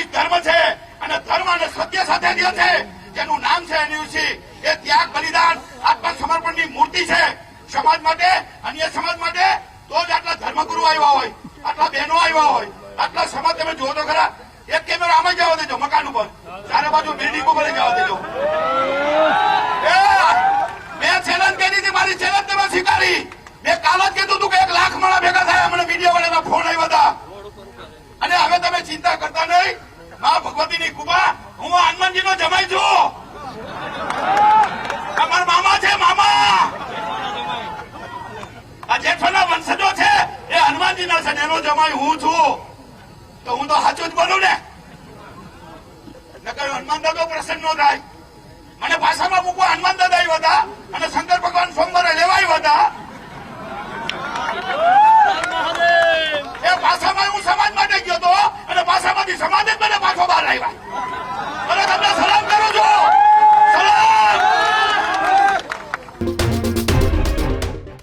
એ ધર્મ છે અને ધર્મ અને સત્ય સાથે જે છે. જેનું નામ છે એનયુસી. એ ત્યાગ, બલિદાન, આત્મસમર્પણની મૂર્તિ છે સમાજ માટે, અન્ય સમાજ માટે. તો જ આટલા ધર્મગુરુ આવ્યા હોય, આટલા બહેનો આવ્યા હોય, આટલા સમાજ તમે જુઓ ખરા, એક કેમેરા આમાં જવા દેજો, મકાન ઉપર. ચારે બાજુ બિલ્ડિંગ ઉપર જવા દેજો. મેં ચેલેન્જ કરી હતી, મારી ચેલેન્જ તમે સ્વીકારી. મેં કાલ જ કીધું હતું કે એક લાખ માણસ ભેગા થયા, મને મીડિયા વાળાના ફોન આવ્યા હતા અને હવે તમે ચિંતા કરતા નહીં ભગવતી ની કૃપા. હું હનુમાનજીનો જમાઈ છું. અમારા મામા છે, મામા. આ જેઠોના વંશજો છે, એ હનુમાનજીના છે ને એનો જમાઈ હું છું. તો હું તો સાચું જ બોલું ને. નકર હનુમાન દાદો પ્રસન્ન નો થાય. મને ભાષામાં મૂકવા હનુમાન દાદા આવ્યા હતા અને શંકર ભગવાન સોમવારે લેવાય હતા. એ ભાષામાં હું સમાજ માટે ગયો